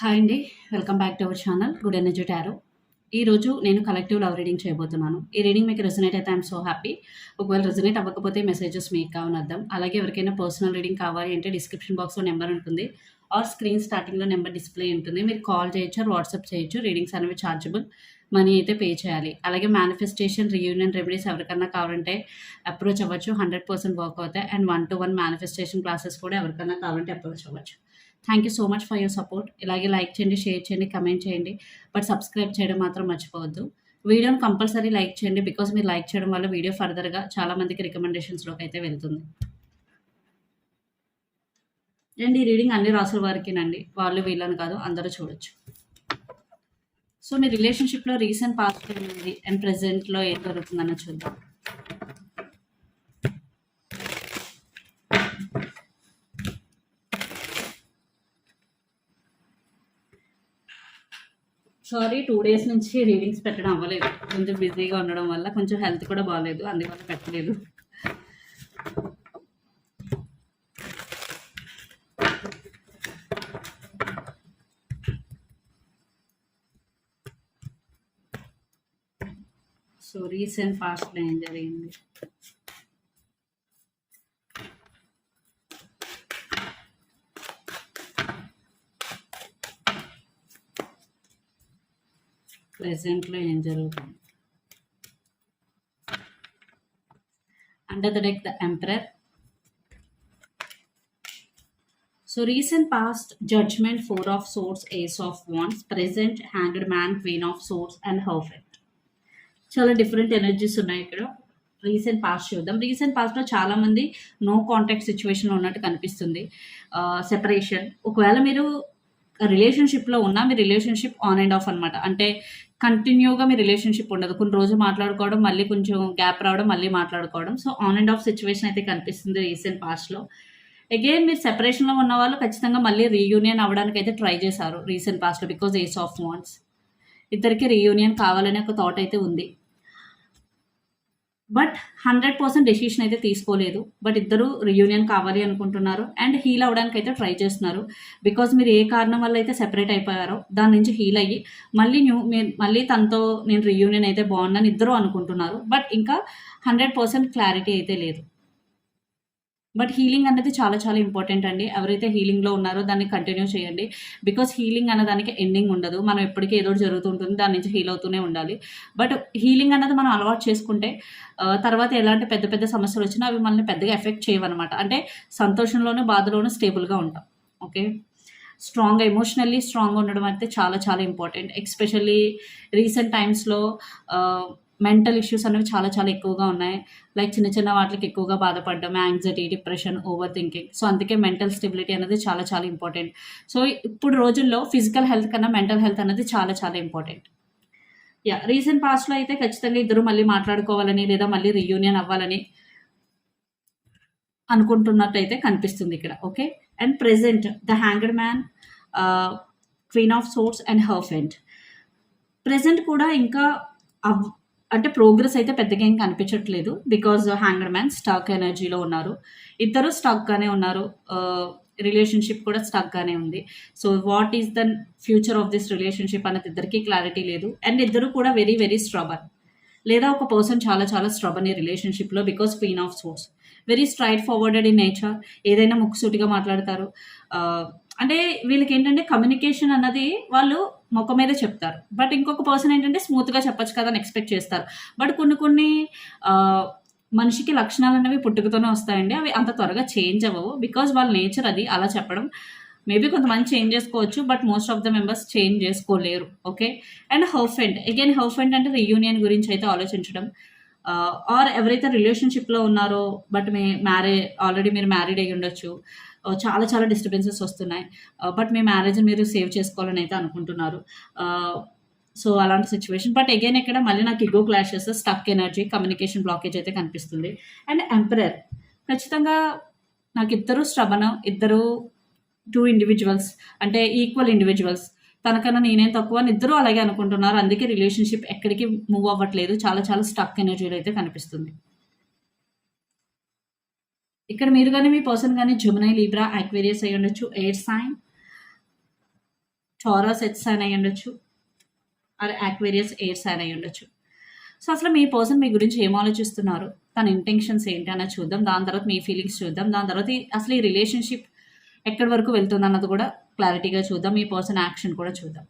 Hi అండి. Welcome back to our channel good energy tarot. ఈరోజు నేను కలెక్టివ్ లవ్ రీడింగ్ చేయబోతున్నాను. ఈ రీడింగ్ మీకు రెజనేట్ అయితే ఐఎమ్ సో హ్యాపీ ఒకవేళ రెజనేట్ అవ్వకపోతే మెసేజెస్ మీకు కావని అర్థం. అలాగే ఎవరికైనా పర్సనల్ రీడింగ్ కావాలి అంటే డిస్క్రిప్షన్ బాక్స్లో నెంబర్ ఉంటుంది. ఆర్ స్క్రీన్ స్టార్టింగ్లో నెంబర్ డిస్ప్లే ఉంటుంది. మీరు కాల్ చేయొచ్చు వాట్సాప్ చేయొచ్చు రీడింగ్స్ అనేవి ఛార్జబుల్ మనీ అయితే పే చేయాలి. అలాగే మేనిఫెస్టేషన్ రియూనియన్ రెమెడీస్ ఎవరికన్నా కావాలంటే అప్రోచ్ అవ్వచ్చు. హండ్రెడ్ పర్సెంట్ వర్క్ అవుతాయి. And one to one manifestation classes కూడా ఎవరికన్నా కావాలంటే అప్రోచ్ అవ్వచ్చు. Thank you so much for your support ఇలాగే లైక్ చేయండి షేర్ చేయండి కమెంట్ చేయండి. బట్ సబ్స్క్రైబ్ చేయడం మాత్రం మర్చిపోవద్దు. వీడియోని కంపల్సరీ లైక్ చేయండి బికాస్ మీరు లైక్ చేయడం వల్ల వీడియో ఫర్దర్గా చాలామందికి రికమెండేషన్స్లోకి అయితే వెళ్తుంది. అండ్ ఈ రీడింగ్ అన్ని రాసుల వారికినండి. వాళ్ళు వీళ్ళని కాదు అందరూ చూడొచ్చు. సో మీ రిలేషన్షిప్లో రీసెంట్ పాస్ట్ ఏమైంది అండ్ ప్రెసెంట్లో ఏం జరుగుతుందన్న చూద్దాం. సారీ టూ డేస్ నుంచి రీడింగ్స్ పెట్టడం అవ్వలేదు. కొంచెం బిజీగా ఉండడం వల్ల కొంచెం హెల్త్ కూడా బాగాలేదు అందువల్ల పెట్టలేదు. రీసెంట్ పాస్ట్లో ఏం జరిగింది ప్రెసెంట్లో ఏం జరుగుతుంది under the deck the emperor so recent past judgement four of swords ace of wands present hanged man queen of swords and హర్ఫెక్ట్ చాలా డిఫరెంట్ ఎనర్జీస్ ఉన్నాయి ఇక్కడ. రీసెంట్ పాస్ట్ చూద్దాం. రీసెంట్ పాస్ట్లో చాలామంది నో కాంటాక్ట్ సిచ్యువేషన్లో ఉన్నట్టు కనిపిస్తుంది. సెపరేషన్ ఒకవేళ మీరు రిలేషన్షిప్లో ఉన్నా మీ రిలేషన్షిప్ ఆన్ అండ్ ఆఫ్ అనమాట అంటే కంటిన్యూగా మీ రిలేషన్షిప్ ఉండదు. కొన్ని రోజులు మాట్లాడుకోవడం మళ్ళీ కొంచెం గ్యాప్ రావడం మళ్ళీ మాట్లాడుకోవడం. So on and off situation అయితే కనిపిస్తుంది రీసెంట్ పాస్ట్లో అగైన్ మీరు సెపరేషన్లో ఉన్న వాళ్ళు ఖచ్చితంగా మళ్ళీ రీయూనియన్ అవ్వడానికి అయితే ట్రై చేశారు రీసెంట్ పాస్ట్లో బికాజ్ ఏస్ ఆఫ్ వాన్స్ ఇద్దరికి రీయూనియన్ కావాలనే ఒక థాట్ అయితే ఉంది. బట్ హండ్రెడ్ పర్సెంట్ డెసిషన్ అయితే తీసుకోలేదు. బట్ ఇద్దరు రియూనియన్ కావాలి అనుకుంటున్నారు. అండ్ హీల్ అవ్వడానికి అయితే ట్రై చేస్తున్నారు. బికాజ్ మీరు ఏ కారణం వల్ల అయితే సెపరేట్ అయిపోయారో దాని నుంచి హీల్ అయ్యి మళ్ళీ న్యూ మీరు మళ్ళీ తనతో నేను రియూనియన్ అయితే బాగుందని ఇద్దరు అనుకుంటున్నారు. బట్ ఇంకా హండ్రెడ్ పర్సెంట్ క్లారిటీ అయితే లేదు. బట్ హీలింగ్ అనేది చాలా చాలా ఇంపార్టెంట్ అండి. ఎవరైతే హీలింగ్లో ఉన్నారో దాన్ని కంటిన్యూ చేయండి. బికాస్ హీలింగ్ అన్న దానికి ఎండింగ్ ఉండదు. మనం ఎప్పటికీ ఏదో ఒకటి జరుగుతుంటుంది దాని నుంచి హీల్ అవుతూనే ఉండాలి. బట్ హీలింగ్ అన్నది మనం అలవాటు చేసుకుంటే తర్వాత ఎలాంటి పెద్ద పెద్ద సమస్యలు వచ్చినా అవి మనల్ని పెద్దగా ఎఫెక్ట్ చేయవన్నమాట. అంటే సంతోషంలోనూ బాధలోనూ స్టేబుల్గా ఉంటాం. ఓకే? స్ట్రాంగ్ ఎమోషనల్లీ స్ట్రాంగ్ ఉండడం అయితే చాలా చాలా ఇంపార్టెంట్. ఎక్స్పెషల్లీ రీసెంట్ టైమ్స్లో మెంటల్ ఇష్యూస్ అనేవి చాలా చాలా ఎక్కువగా ఉన్నాయి. లైక్ చిన్న చిన్న వాటికి ఎక్కువగా బాధపడడం anxiety depression over thinking so అందుకే మెంటల్ స్టెబిలిటీ అనేది చాలా చాలా ఇంపార్టెంట్. సో ఇప్పుడు రోజుల్లో ఫిజికల్ హెల్త్ కన్నా మెంటల్ హెల్త్ అనేది చాలా చాలా ఇంపార్టెంట్. యా రీసెంట్ పాస్ట్లో అయితే ఖచ్చితంగా ఇద్దరు మళ్ళీ మాట్లాడుకోవాలని లేదా మళ్ళీ రియూనియన్ అవ్వాలని అనుకుంటున్నట్టయితే కనిపిస్తుంది ఇక్కడ. Okay and present the hanger man queen of swords and hierophant present కూడా ఇంకా అవ్ అంటే ప్రోగ్రెస్ అయితే పెద్దగా ఏం కనిపించట్లేదు బికాజ్ హ్యాంగర్ మ్యాన్ స్టాక్ ఎనర్జీలో ఉన్నారు. ఇద్దరు స్టాక్గానే ఉన్నారు. రిలేషన్షిప్ కూడా స్టాక్గానే ఉంది. So what is the future of this relationship అన్నది ఇద్దరికి క్లారిటీ లేదు. అండ్ ఇద్దరు కూడా వెరీ వెరీ స్ట్రబన్. లేదా ఒక పర్సన్ చాలా చాలా స్ట్రబన్ ఈ రిలేషన్షిప్లో because queen of swords. Very straight forwarded in nature. ఏదైనా ముక్కుసూటిగా మాట్లాడతారు. అంటే వీళ్ళకి ఏంటంటే కమ్యూనికేషన్ అన్నది వాళ్ళు మొక్క మీద చెప్తారు. బట్ ఇంకొక పర్సన్ ఏంటంటే స్మూత్గా చెప్పచ్చు కదా అని ఎక్స్పెక్ట్ చేస్తారు. బట్ కొన్ని కొన్ని మనిషికి లక్షణాలు అనేవి పుట్టుకతోనే వస్తాయండి. అవి అంత త్వరగా చేంజ్ అవ్వవు. బికాజ్ వాళ్ళ నేచర్ అది అలా చెప్పడం. మేబీ కొంతమంది చేంజ్ చేసుకోవచ్చు but most of the members change చేసుకోలేరు. ఓకే అండ్ హర్ఫెండ్ అగైన్ హర్ఫెండ్ అంటే రీయూనియన్ గురించి అయితే ఆలోచించడం. ఆర్ ఎవరైతే రిలేషన్షిప్లో ఉన్నారో బట్ మీ మ్యారే ఆల్రెడీ మీరు మ్యారీడ్ అయ్యి ఉండొచ్చు చాలా చాలా డిస్టర్బెన్సెస్ వస్తున్నాయి. బట్ మీ మ్యారేజ్ మీరు సేవ్ చేసుకోవాలని అయితే అనుకుంటున్నారు. సో అలాంటి సిచ్యువేషన్ బట్ అగైన్ ఇక్కడ మళ్ళీ నాకు ego clashes stuck energy communication blockage అయితే కనిపిస్తుంది. అండ్ ఎంపరర్ ఖచ్చితంగా నాకు ఇద్దరు శ్రవణం ఇద్దరు టూ ఇండివిజువల్స్ అంటే ఈక్వల్ ఇండివిజువల్స్ తనకన్నా నేనేం తక్కువ అని ఇద్దరు అలాగే అనుకుంటున్నారు. అందుకే రిలేషన్షిప్ ఎక్కడికి మూవ్ అవ్వట్లేదు. చాలా చాలా స్టక్ ఎనర్జీలో అయితే కనిపిస్తుంది. ఇక్కడ మీరు కానీ మీ పర్సన్ కానీ జుమనై లీబ్రా యాక్వేరియస్ అయి ఉండొచ్చు. ఎయిర్ సైన్ టారస్ ఎచ్ సైన్ అయి ఉండొచ్చు. ఆర్ యాక్వేరియస్ ఎయిర్ సైన్ అయి ఉండొచ్చు. సో అసలు మీ పర్సన్ మీ గురించి ఏం ఆలోచిస్తున్నారు? తన ఇంటెన్షన్స్ ఏంటి అన్నది చూద్దాం. దాని తర్వాత మీ ఫీలింగ్స్ చూద్దాం. దాని తర్వాత అసలు ఈ రిలేషన్షిప్ ఎక్కడి వరకు వెళ్తుంది అన్నది కూడా క్లారిటీగా చూద్దాం. మీ పర్సన్ యాక్షన్ కూడా చూద్దాం.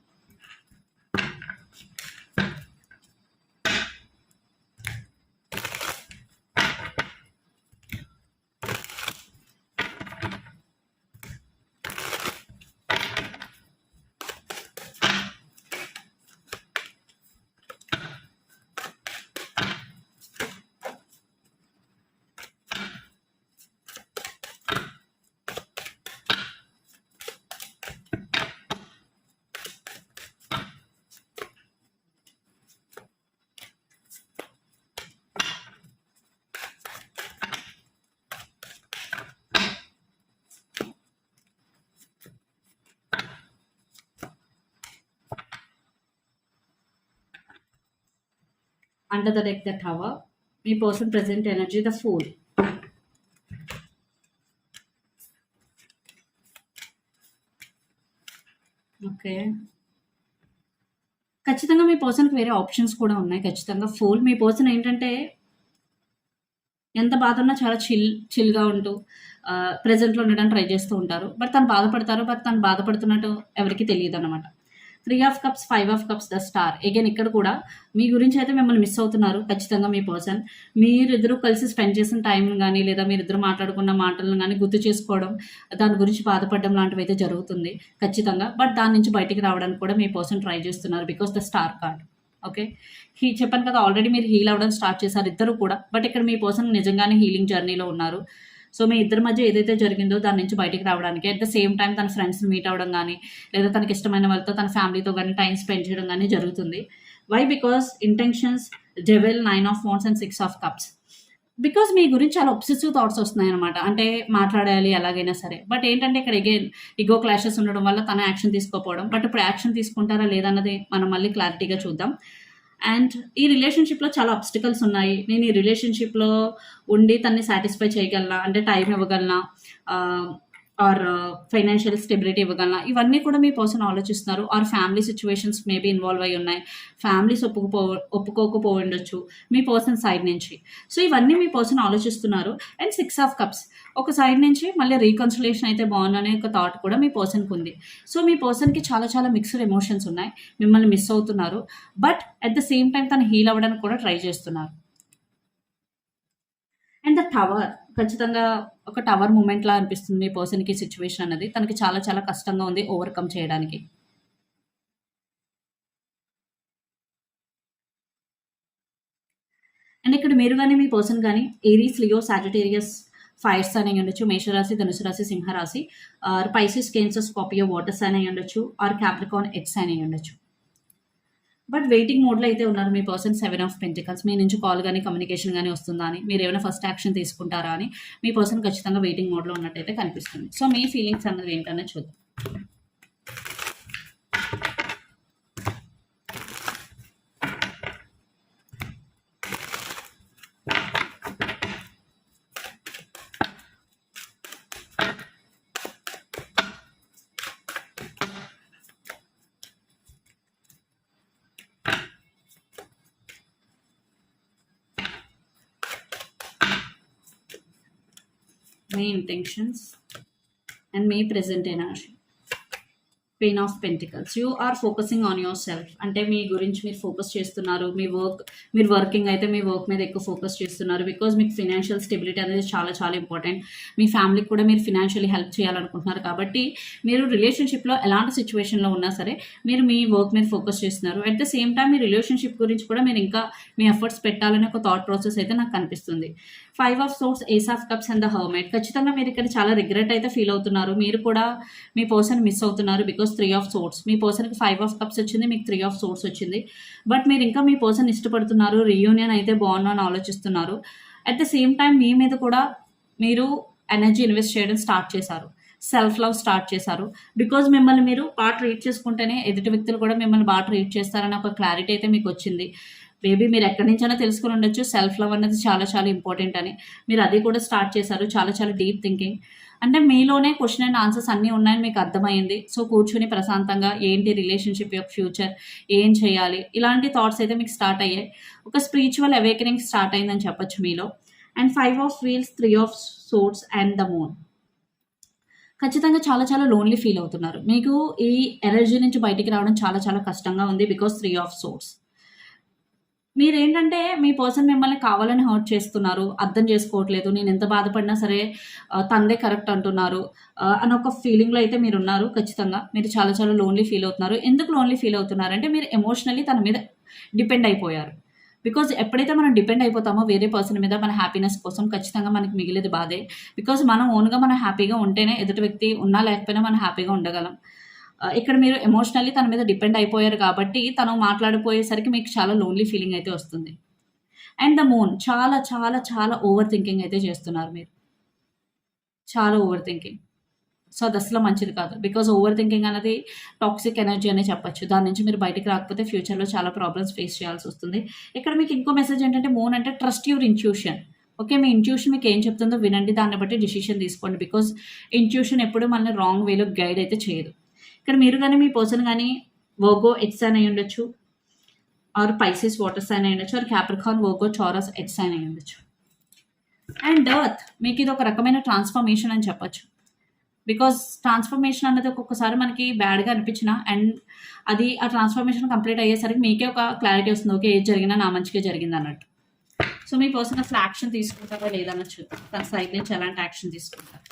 Under the deck the tower me person present energy the fool okay ఖచ్చితంగా మీ పర్సన్కి వేరే ఆప్షన్స్ కూడా ఉన్నాయి. ఖచ్చితంగా ఫోల్ మీ పర్సన్ ఏంటంటే ఎంత బాధ ఉన్నా చాలా చిల్ చిల్గా ఉంటూ ప్రజెంట్లో ఉండడానికి ట్రై చేస్తూ ఉంటారు. బట్ తను బాధపడతారు. బట్ తను బాధపడుతున్నట్టు ఎవరికి తెలియదు అనమాట three of cups five of cups the star again ఇక్కడ కూడా మీ గురించి అయితే మిమ్మల్ని మిస్ అవుతున్నారు ఖచ్చితంగా మీ పర్సన్ మీరిద్దరూ కలిసి స్పెండ్ చేసిన టైం కానీ లేదా మీరిద్దరు మాట్లాడుకున్న మాటలను కానీ గుర్తు చేసుకోవడం దాని గురించి బాధపడడం లాంటివి అయితే జరుగుతుంది ఖచ్చితంగా. బట్ దాని నుంచి బయటికి రావడానికి కూడా మీ పర్సన్ ట్రై చేస్తున్నారు because the star card okay he చెప్పాను కదా ఆల్రెడీ మీరు హీల్ అవ్వడం స్టార్ట్ చేశారు ఇద్దరు కూడా. బట్ ఇక్కడ మీ పర్సన్ నిజంగానే హీలింగ్ జర్నీలో ఉన్నారు. సో మీ ఇద్దరి మధ్య ఏదైతే జరిగిందో దాని నుంచి బయటికి రావడానికి అట్ ద సేమ్ టైం తన ఫ్రెండ్స్ని మీట్ అవ్వడం కానీ లేదా తనకి ఇష్టమైన వాళ్ళతో తన ఫ్యామిలీతో కానీ టైం స్పెండ్ చేయడం కానీ జరుగుతుంది. Why because intentions devil nine of phones and six of cups because మీ గురించి చాలా ఒబ్సెసివ్ థాట్స్ వస్తున్నాయి అనమాట అంటే మాట్లాడాలి ఎలాగైనా సరే. బట్ ఏంటంటే ఇక్కడ అగైన్ ఇగో క్లాషెస్ ఉండడం వల్ల తన యాక్షన్ తీసుకోకపోవడం బట్ ఇప్పుడు యాక్షన్ తీసుకుంటారా లేదన్నది మనం మళ్ళీ క్లారిటీగా చూద్దాం. అండ్ ఈ రిలేషన్షిప్లో చాలా అబ్స్టికల్స్ ఉన్నాయి. నేను ఈ రిలేషన్షిప్లో ఉండి తన్ని సాటిస్ఫై చేయగలనా? అంటే టైం ఇవ్వగలనా? ఆర్ ఫైనాన్షియల్ స్టెబిలిటీ ఇవ్వగలనా? ఇవన్నీ కూడా మీ పర్సన్ ఆలోచిస్తున్నారు. Or family situations maybe involve అయి ఉన్నాయి. ఫ్యామిలీస్ ఒప్పుకుపో ఒప్పుకోకపో ఉండొచ్చు మీ పర్సన్ సైడ్ నుంచి. సో ఇవన్నీ మీ పర్సన్ ఆలోచిస్తున్నారు. అండ్ సిక్స్ ఆఫ్ కప్స్ ఒక సైడ్ నుంచి మళ్ళీ రీకన్సిలేషన్ అయితే బాగుందనే ఒక థాట్ కూడా మీ పర్సన్కి ఉంది. సో మీ పర్సన్కి చాలా చాలా మిక్స్డ్ ఎమోషన్స్ ఉన్నాయి. మిమ్మల్ని మిస్ అవుతున్నారు. But at the same time తను హీల్ అవ్వడానికి కూడా ట్రై చేస్తున్నారు. అండ్ ద టవర్ ఖచ్చితంగా ఒక టవర్ మూమెంట్ లా అనిపిస్తుంది మీ పర్సన్కి సిచ్యువేషన్ అనేది. తనకి చాలా చాలా కష్టంగా ఉంది ఓవర్కమ్ చేయడానికి. అండ్ ఇక్కడ మీరు కానీ మీ పర్సన్ కానీ ఏరీస్ లియో సాజిటేరియస్ సైన్ అయి ఉండొచ్చు మేషరాశి ధనుసు రాశి సింహరాశి or Pisces Cancer Scorpio waters అని ఉండొచ్చు ఆర్ క్యాప్రికాన్ ఎగ్ సైన్ అయి ఉండొచ్చు. బట్ వెయిటింగ్ మోడ్లో అయితే ఉన్నారు మీ పర్సన్ సెవెన్ ఆఫ్ పెంటికల్స్. మీ నుంచి కాల్ కానీ కమ్యూనికేషన్ కానీ వస్తుందా అని మీరు ఏమైనా ఫస్ట్ యాక్షన్ తీసుకుంటారా అని మీ పర్సన్ ఖచ్చితంగా వెయిటింగ్ మోడ్లో ఉన్నట్టయితే కనిపిస్తుంది. సో మీ ఫీలింగ్స్ అన్నది ఏంటనే చూద్దాం. మీ intentions and me present energy page of pentacles you are focusing on yourself అంటే మీ గురించి మీరు ఫోకస్ చేస్తున్నారు. మీ వర్క్ మీరు వర్కింగ్ అయితే మీ వర్క్ మీద ఎక్కువ ఫోకస్ చేస్తున్నారు బికాజ్ మీకు ఫినాన్షియల్ స్టెబిలిటీ అనేది చాలా చాలా ఇంపార్టెంట్ మీ ఫ్యామిలీకి కూడా మీరు ఫినాన్షియలీ హెల్ప్ చేయాలనుకుంటున్నారు కాబట్టి మీరు రిలేషన్షిప్లో ఎలాంటి సిచ్యువేషన్లో ఉన్నా సరే మీరు మీ వర్క్ మీద ఫోకస్ చేస్తున్నారు. అట్ ద సేమ్ టైం మీ రిలేషన్షిప్ గురించి కూడా మీరు ఇంకా మీ ఎఫర్ట్స్ పెట్టాలనే ఒక థాట్ ప్రాసెస్ అయితే నాకు కనిపిస్తుంది. Five of swords ace of cups and the hermit. ఖచ్చితంగా మీరు ఇక్కడ చాలా రిగ్రెట్ అయితే ఫీల్ అవుతున్నారు. మీరు కూడా మీ పర్సన్ మిస్ అవుతున్నారు బికాస్ త్రీ ఆఫ్ సోర్స్. మీ పర్సన్కి ఫైవ్ ఆఫ్ కప్స్ వచ్చింది మీకు త్రీ ఆఫ్ సోర్స్ వచ్చింది. బట్ మీరు ఇంకా మీ పర్సన్ ఇష్టపడుతున్నారు రీయూనియన్ అయితే బాగున్నా అని ఆలోచిస్తున్నారు. అట్ ద సేమ్ టైం మీ మీద కూడా మీరు ఎనర్జీ ఇన్వెస్ట్ చేయడం స్టార్ట్ చేశారు. సెల్ఫ్ లవ్ స్టార్ట్ చేశారు. బికాజ్ మిమ్మల్ని మీరు బాగా ట్రీట్ చేసుకుంటేనే ఎదుటి వ్యక్తులు కూడా మిమ్మల్ని బాగా ట్రీట్ చేస్తారని ఒక క్లారిటీ అయితే మీకు వచ్చింది. మేబీ మీరు ఎక్కడి నుంచైనా తెలుసుకుని ఉండొచ్చు. సెల్ఫ్ లవ్ అనేది చాలా చాలా ఇంపార్టెంట్ అని. మీరు అది కూడా స్టార్ట్ చేశారు. చాలా చాలా డీప్ థింకింగ్ అంటే మీలోనే క్వశ్చన్ అండ్ ఆన్సర్స్ అన్నీ ఉన్నాయని మీకు అర్థమైంది సో కూర్చొని ప్రశాంతంగా ఏంటి రిలేషన్షిప్ యొక్క ఫ్యూచర్ ఏం చేయాలి? ఇలాంటి థాట్స్ అయితే మీకు స్టార్ట్ అయ్యాయి. ఒక స్పిరిచువల్ అవేకనింగ్ స్టార్ట్ అయిందని చెప్పొచ్చు మీలో. And five of wheels three of swords and the moon ఖచ్చితంగా చాలా చాలా లోన్లీ ఫీల్ అవుతున్నారు. మీకు ఈ ఎనర్జీ నుంచి బయటికి రావడం చాలా చాలా కష్టంగా ఉంది బికాస్ త్రీ ఆఫ్ సోర్స్ మీరేంటంటే మీ పర్సన్ మిమ్మల్ని కావాలని హర్ట్ చేస్తున్నారు అర్థం చేసుకోవట్లేదు నేను ఎంత బాధపడినా సరే తందే కరెక్ట్ అంటున్నారు అని ఒక ఫీలింగ్లో అయితే మీరు ఉన్నారు ఖచ్చితంగా. మీరు చాలా చాలా లోన్లీ ఫీల్ అవుతున్నారు. ఎందుకు లోన్లీ ఫీల్ అవుతున్నారంటే మీరు ఎమోషనల్లీ తన మీద డిపెండ్ అయిపోయారు. బికాజ్ ఎప్పుడైతే మనం డిపెండ్ అయిపోతామో వేరే పర్సన్ మీద మన హ్యాపీనెస్ కోసం ఖచ్చితంగా మనకి మిగిలేదు బాధే. బికాజ్ మనం ఓన్గా మనం హ్యాపీగా ఉంటేనే ఎదుటి వ్యక్తి ఉన్నా లేకపోయినా మనం హ్యాపీగా ఉండగలం. ఇక్కడ మీరు ఎమోషనల్లీ తన మీద డిపెండ్ అయిపోయారు కాబట్టి తను మాట్లాడిపోయేసరికి మీకు చాలా లోన్లీ ఫీలింగ్ అయితే వస్తుంది. అండ్ ద మూన్ చాలా చాలా చాలా ఓవర్ థింకింగ్ అయితే చేస్తున్నారు మీరు. చాలా ఓవర్ థింకింగ్ సో అది అసలు మంచిది కాదు. బికాజ్ ఓవర్ థింకింగ్ అనేది టాక్సిక్ ఎనర్జీ అనే చెప్పొచ్చు. దాని నుంచి మీరు బయటకు రాకపోతే ఫ్యూచర్లో చాలా ప్రాబ్లమ్స్ ఫేస్ చేయాల్సి వస్తుంది. ఇక్కడ మీకు ఇంకో మెసేజ్ ఏంటంటే మూన్ అంటే ట్రస్ట్ యువర్ ఇంట్యూషన్ ఓకే మీ ఇంట్యూషన్ మీకు ఏం చెప్తుందో వినండి. దాన్ని బట్టి డిసిషన్ తీసుకోండి. బికాజ్ ఇంట్యూషన్ ఎప్పుడు మనల్ని రాంగ్ వేలో గైడ్ అయితే చేయదు. ఇక్కడ మీరు కానీ మీ పర్సన్ కానీ వర్గో ఎట్స్ అని అయి ఉండొచ్చు. ఆర్ పైసెస్ వాటర్ సైన్ అయి ఉండొచ్చు. ఆర్ క్యాప్రికాన్ వర్గో చారస్ ఎట్స్ అని అయి ఉండొచ్చు. అండ్ డర్త్ మీకు ఇది ఒక రకమైన ట్రాన్స్ఫర్మేషన్ అని చెప్పొచ్చు. బికాస్ ట్రాన్స్ఫర్మేషన్ అనేది ఒక్కొక్కసారి మనకి బ్యాడ్గా అనిపించిన అండ్ అది ఆ ట్రాన్స్ఫర్మేషన్ కంప్లీట్ అయ్యేసరికి మీకే ఒక క్లారిటీ వస్తుంది. ఓకే ఏది జరిగినా నా మంచిగా జరిగింది అన్నట్టు. సో మీ పర్సన్ అసలు యాక్షన్ తీసుకుంటారా లేదన్న చూద్దాం. తన సైకిల్ నుంచి ఎలాంటి యాక్షన్ తీసుకుంటారు?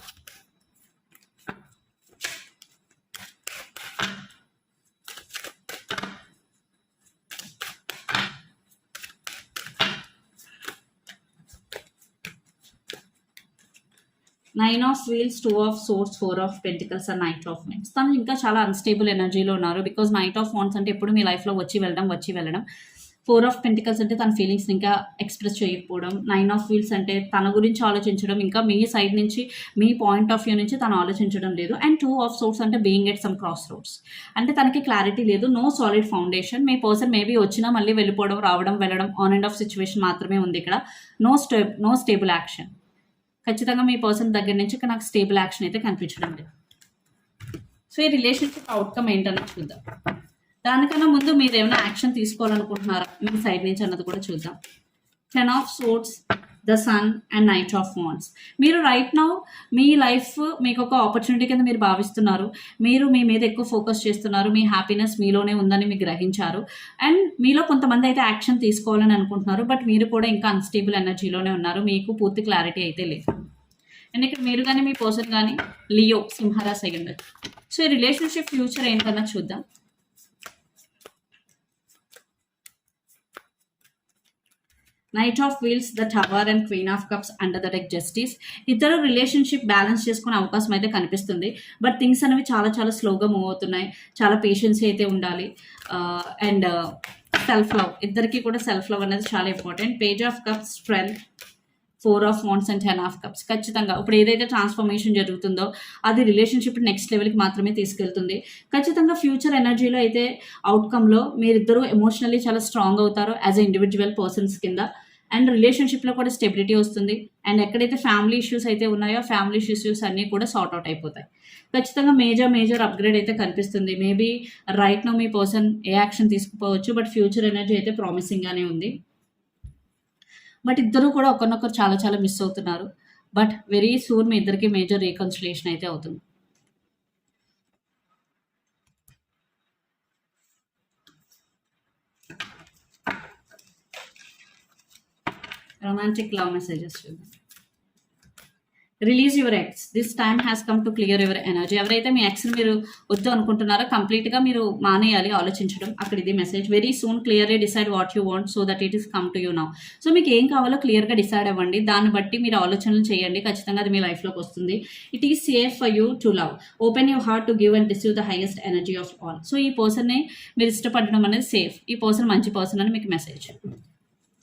Nine of wheels two of swords four of pentacles and knight of knights తను ఇంకా చాలా అన్స్టేబుల్ ఎనర్జీలో ఉన్నారు బికాజ్ నైట్ ఆఫ్ వాన్స్ అంటే ఎప్పుడు మీ లైఫ్లో వచ్చి వెళ్ళడం వచ్చి వెళ్ళడం. ఫోర్ ఆఫ్ పెంటికల్స్ అంటే తన ఫీలింగ్స్ ఇంకా ఎక్స్ప్రెస్ చేయకపోవడం. నైన్ ఆఫ్ వీల్స్ అంటే తన గురించి ఆలోచించడం. ఇంకా మీ సైడ్ నుంచి మీ పాయింట్ ఆఫ్ వ్యూ నుంచి తను ఆలోచించడం లేదు. అండ్ టూ ఆఫ్ సోర్స్ అంటే being at some crossroads అంటే తనకి క్లారిటీ లేదు. నో సాలిడ్ ఫౌండేషన్ మీ పర్సన్ మేబీ వచ్చినా మళ్ళీ వెళ్ళిపోవడం రావడం వెళ్ళడం ఆన్ అండ్ ఆఫ్ సిచ్యువేషన్ మాత్రమే ఉంది ఇక్కడ. No stay no stable action ఖచ్చితంగా మీ పర్సన్ దగ్గర నుంచి నాకు స్టేబుల్ యాక్షన్ అయితే కనిపించడం లేదు. సో ఈ రిలేషన్షిప్ అవుట్కమ్ ఏంటన్నది చూద్దాం. దానికన్నా ముందు మీరు ఏమైనా యాక్షన్ తీసుకోవాలనుకుంటున్నారా? మీ సైడ్ నుంచి అన్నది కూడా చూద్దాం. Ten of swords the sun and knight of wands మీరు రైట్ నౌ మీ లైఫ్ మీకు ఒక ఆపర్చునిటీ కింద మీరు భావిస్తున్నారు. మీరు మీ మీద ఎక్కువ ఫోకస్ చేస్తున్నారు. మీ హ్యాపీనెస్ మీలోనే ఉందని మీరు గ్రహించారు. అండ్ మీలో కొంతమంది అయితే యాక్షన్ తీసుకోవాలని అనుకుంటున్నారు. బట్ మీరు కూడా ఇంకా అన్స్టేబుల్ ఎనర్జీలోనే ఉన్నారు. మీకు పూర్తి క్లారిటీ అయితే లేదు. అండ్ ఇక్కడ మీరు కానీ మీ పర్సన్ కానీ లియో సింహరాశి అయి ఉండదు సో ఈ రిలేషన్షిప్ ఫ్యూచర్ ఏంటన్నా చూద్దాం. Knight of wheels the tower and queen of cups under the deck justice ఇద్దరు రిలేషన్షిప్ బ్యాలెన్స్ చేసుకునే అవకాశం అయితే కనిపిస్తుంది. బట్ థింగ్స్ అనేవి చాలా చాలా స్లోగా మూవ్ అవుతున్నాయి. చాలా పేషెన్స్ అయితే ఉండాలి. అండ్ సెల్ఫ్ లవ్ ఇద్దరికి కూడా సెల్ఫ్ లవ్ అనేది చాలా important page of cups strength four of wands and ten of cups. ఖచ్చితంగా ఇప్పుడు ఏదైతే ట్రాన్స్ఫర్మేషన్ జరుగుతుందో అది రిలేషన్షిప్ నెక్స్ట్ లెవెల్కి మాత్రమే తీసుకెళ్తుంది. ఖచ్చితంగా ఫ్యూచర్ ఎనర్జీలో అయితే అవుట్కమ్లో మీరిద్దరూ ఎమోషనల్లీ చాలా స్ట్రాంగ్ అవుతారు యాజ్ ఎ ఇండివిజువల్ పర్సన్స్ కింద. అండ్ రిలేషన్షిప్లో కూడా స్టెబిలిటీ వస్తుంది. అండ్ ఎక్కడైతే ఫ్యామిలీ ఇష్యూస్ అయితే ఉన్నాయో ఫ్యామిలీ ఇష్యూస్ అన్నీ కూడా సార్ట్ అవుట్ అయిపోతాయి. ఖచ్చితంగా మేజర్ మేజర్ అప్గ్రేడ్ అయితే కనిపిస్తుంది. మేబీ రైట్ నో మీ పర్సన్ ఏ యాక్షన్ తీసుకుపోవచ్చు బట్ ఫ్యూచర్ ఎనర్జీ అయితే ప్రామిసింగ్గానే ఉంది. బట్ ఇద్దరు కూడా ఒకరినొకరు చాలా చాలా మిస్ అవుతున్నారు. బట్ వెరీ సూన్ మీ ఇద్దరికి మేజర్ రీకన్సిలేషన్ అయితే అవుతుంది. రొమాంటిక్ లవ్ మెసేజెస్ చూద్దాం. Release your ex this time has come to clear your energy ఎవరైతే మీ ఎక్స్ని మీరు వద్దు అనుకుంటున్నారో కంప్లీట్గా మీరు మానేయాలి ఆలోచించడం. అక్కడ ఇది message very soon clearly decide what you want so that it is come to you now so మీకు ఏం కావాలో క్లియర్గా డిసైడ్ అవ్వండి. దాన్ని బట్టి మీరు ఆలోచనలు చేయండి. ఖచ్చితంగా అది మీ లైఫ్లోకి వస్తుంది. It is safe for you to love open you heart to give and receive the highest energy of all so ఈ పర్సన్ని మీరు ఇష్టపడడం అనేది సేఫ్ ఈ పర్సన్ మంచి పర్సన్ అని మీకు మెసేజ్